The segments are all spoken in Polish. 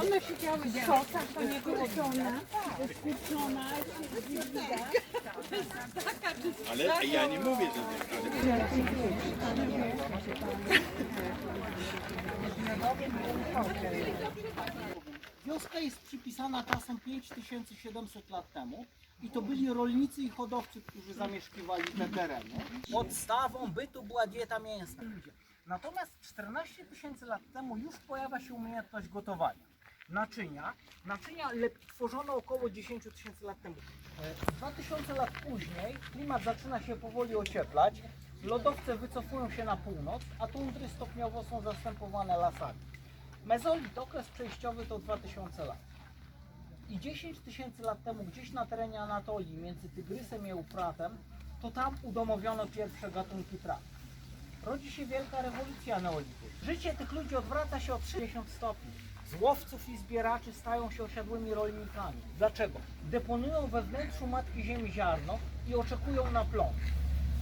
One siedziały w sosach, to nie było ciąne, skurczone, Ale ja nie mówię, że ale Wioska jest przypisana czasem 5700 lat temu i to byli rolnicy i hodowcy, którzy zamieszkiwali te tereny. Podstawą bytu była dieta mięsna. Natomiast 14 tysięcy lat temu już pojawia się umiejętność gotowania. Naczynia, naczynia tworzono około 10 tysięcy lat temu. E, 2000 lat później klimat zaczyna się powoli ocieplać, lodowce wycofują się na północ, a tundry stopniowo są zastępowane lasami. Mezolit, okres przejściowy to 2000 lat. I 10 tysięcy lat temu gdzieś na terenie Anatolii między Tygrysem i Eufratem, to tam udomowiono pierwsze gatunki traw. Rodzi się wielka rewolucja neolitu. Życie tych ludzi odwraca się o 30 stopni. Z łowców i zbieraczy stają się osiadłymi rolnikami. Dlaczego? Deponują we wnętrzu Matki Ziemi ziarno i oczekują na plon.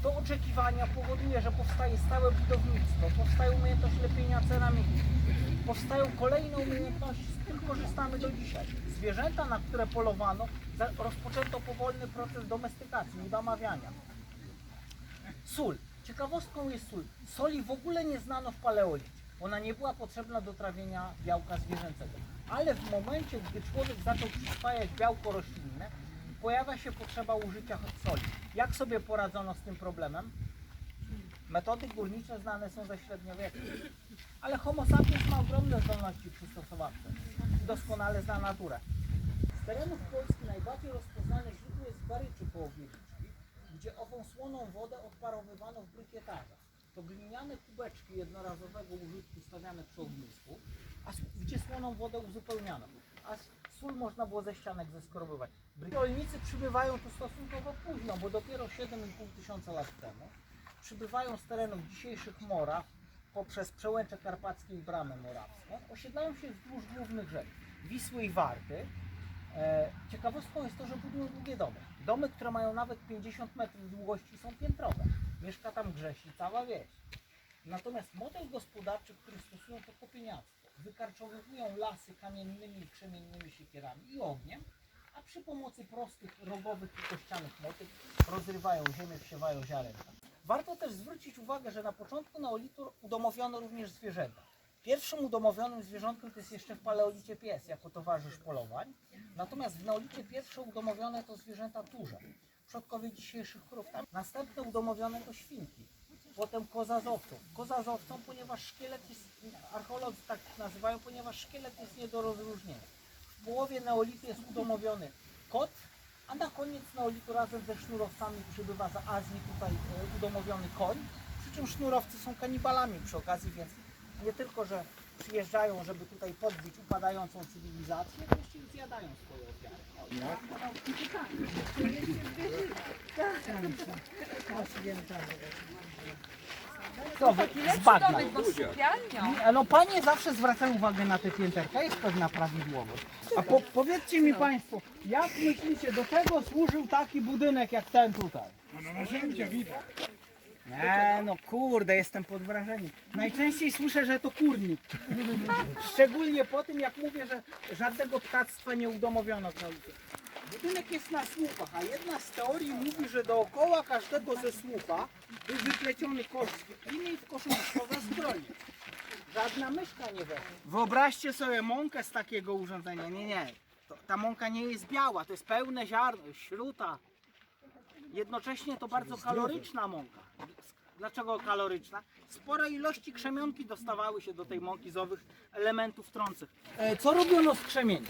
To oczekiwania powoduje, że powstaje stałe budownictwo, powstaje umiejętność lepienia ceramiki, powstają kolejne umiejętności, z których korzystamy do dzisiaj. Zwierzęta, na które polowano, rozpoczęto powolny proces domestykacji, udamawiania. Sól. Ciekawostką jest sól. Soli w ogóle nie znano w paleolicie. Ona nie była potrzebna do trawienia białka zwierzęcego. Ale w momencie, gdy człowiek zaczął przyswajać białko roślinne, pojawia się potrzeba użycia soli. Jak sobie poradzono z tym problemem? Metody górnicze znane są ze średniowieku. Ale Homo sapiens ma ogromne zdolności przystosowawcze. Doskonale zna naturę. Z terenów Polski najbardziej rozpoznane źródło jest w Baryczy Połowiewickiej, gdzie ową słoną wodę odparowywano w brykietarzach. To gliniane kubeczki jednorazowego użytku stawiane przy ognisku, a gdzie słoną wodę uzupełniano. A sól można było ze ścianek zeskorobować. Bry- Rolnicy przybywają tu stosunkowo późno, bo dopiero 7,5 tysiąca lat temu przybywają z terenów dzisiejszych Moraw poprzez Przełęcze Karpackie i Bramę Morawską. Osiedlają się wzdłuż głównych rzek Wisły i Warty. E, ciekawostką jest to, że budują długie domy. Domy, które mają nawet 50 metrów długości są piętrowe. Mieszka tam Grzesi, cała wieś. Natomiast model gospodarczy, który stosują to kopieniactwo. Wykarczowywują lasy kamiennymi i krzemiennymi siekierami i ogniem, a przy pomocy prostych, rogowych i kościanych motyw rozrywają ziemię, wsiewają ziarenka. Warto też zwrócić uwagę, że na początku neolitu udomowiono również zwierzęta. Pierwszym udomowionym zwierzątkiem to jest jeszcze w paleolicie pies, jako towarzysz polowań. Natomiast w neolicie pierwsze udomowione to zwierzęta turze, przodkowie dzisiejszych krów. Następne udomowione to świnki, potem koza z owcą. Koza z owcą, ponieważ szkielet jest, archeolodzy tak nazywają, ponieważ szkielet jest nie do rozróżnienia. W połowie neolitu jest udomowiony kot, a na koniec neolitu razem ze sznurowcami przybywa z Azji tutaj e, udomowiony koń. Przy czym sznurowcy są kanibalami przy okazji, więc nie tylko, że przyjeżdżają, żeby tutaj podbić upadającą cywilizację, to jeszcze i zjadają swoje ofiary. Co z bagna. No panie zawsze zwracają uwagę na te pięterka, jest pewna prawidłowość. A po, powiedzcie mi państwo, jak myślicie, do czego służył taki budynek jak ten tutaj? Nie, no kurde, jestem pod wrażeniem. Najczęściej słyszę, że to kurnik. Szczególnie po tym, jak mówię, że żadnego ptactwa nie udomowiono w nauce. Budynek jest na słupach, a jedna z teorii mówi, że dookoła każdego ze słupa był wypleciony kosz z i w koszu zbronie. Żadna myszka nie weszła. Wyobraźcie sobie mąkę z takiego urządzenia. Nie, nie. To, ta mąka nie jest biała, to jest pełne ziarno, śruta. Jednocześnie to bardzo kaloryczna mąka. Dlaczego kaloryczna? Spore ilości krzemionki dostawały się do tej mąki z owych elementów trących. E, Co robiono z krzemieni?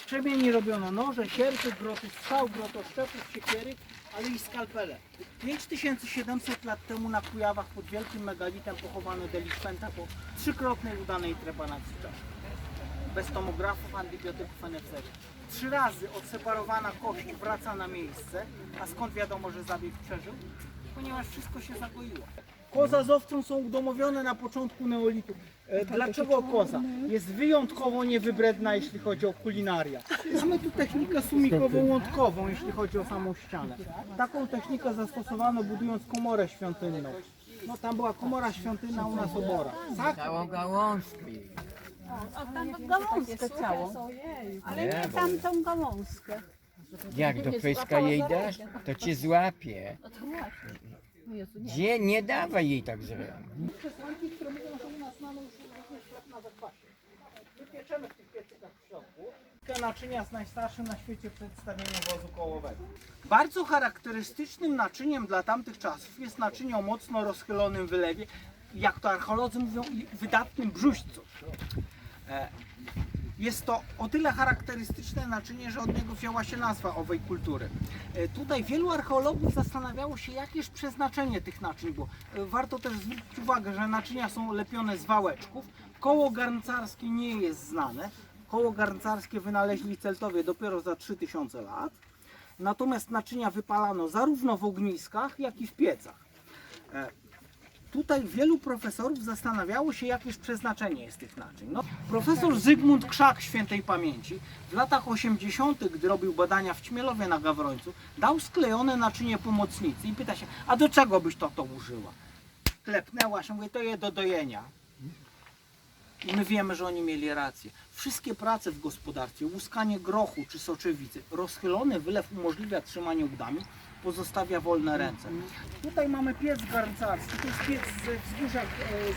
Z krzemieni robiono noże, sierpy, groty strzał, grotoszczepów, siekiery, ale i skalpele. 5700 lat temu na Kujawach pod wielkim megalitem pochowano delikwenta po trzykrotnej udanej trepanacji czaszki bez tomografów, antybiotyków, NFZ. Trzy razy odseparowana kość wraca na miejsce, a skąd wiadomo, że zabieg przeżył? Ponieważ wszystko się zagoiło. Koza z owcą są udomowione na początku neolitu. E, Dlaczego koza? Jest wyjątkowo niewybredna, jeśli chodzi o kulinaria. Mamy tu technikę sumikowo-łądkową, jeśli chodzi o samą ścianę. Taką technikę zastosowano budując komorę świątynną. No tam była komora świątynna, u nas obora. Tak? Całogałązki. O, tam gałązkę całą. Ale nie tamtą gałązkę. Jak do pyska jej dasz, to cię złapie. Gdzie nie dawaj jej tak z ręki. Przesłanki, które mówią, że u nas mamy już chleb na zakwasie. Wypieczemy w tych piecykach w środku. Te naczynia z najstarszym na świecie przedstawieniem wozu kołowego. Bardzo charakterystycznym naczyniem dla tamtych czasów jest naczynie o mocno rozchylonym wylewie, jak to archeolodzy mówią, i wydatnym brzuźcu. E, Jest to o tyle charakterystyczne naczynie, że od niego wzięła się nazwa owej kultury. E, Tutaj wielu archeologów zastanawiało się, jakież przeznaczenie tych naczyń było. E, Warto też zwrócić uwagę, że naczynia są lepione z wałeczków. Koło garncarskie nie jest znane. Koło garncarskie wynaleźli Celtowie dopiero za 3000 lat. Natomiast naczynia wypalano zarówno w ogniskach, jak i w piecach. Tutaj wielu profesorów zastanawiało się, jakież przeznaczenie jest tych naczyń. No, profesor Zygmunt Krzak świętej pamięci w latach 80., gdy robił badania w Ćmielowie na Gawrońcu, dał sklejone naczynie pomocnicy i pyta się, a do czego byś to to użyła? Klepnęła się, mówi, to je do dojenia. I my wiemy, że oni mieli rację. Wszystkie prace w gospodarstwie, łuskanie grochu czy soczewicy, rozchylony wylew umożliwia trzymanie udami, pozostawia wolne ręce. Tutaj mamy piec garncarski, to jest piec ze wzgórza e,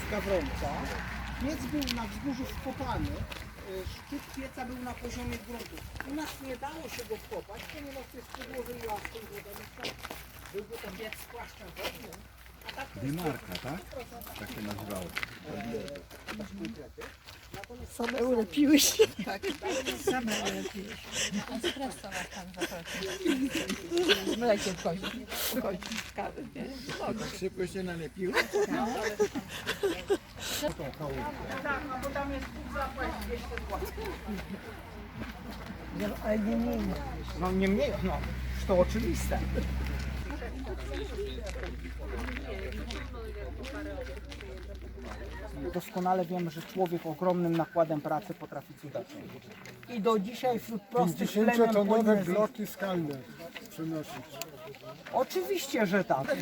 z Gawrońca. Piec był na wzgórzu wkopany, e, szczyt pieca był na poziomie gruntu. U nas nie dało się go wkopać, ponieważ to jest podłoże i laską Byłby to piec z płaszczem wodnym, a tak to jest Marka, tak? Tak się nazywało. Same ulepiły się. Z mlekiem wchodzi. Wchodzi z kawy, nie? Tak szybko się nalepiło. Tak, no bo tam jest pół zapłać 200 zł. Ale nie, nie, nie. No nie mniej, no to oczywiste. Doskonale wiemy, że człowiek ogromnym nakładem pracy potrafi cuda czynić. I do dzisiaj wśród prostych plemion 50-tonowe Polinezji... bloki skalne przenosić. Oczywiście, że tak. Taką.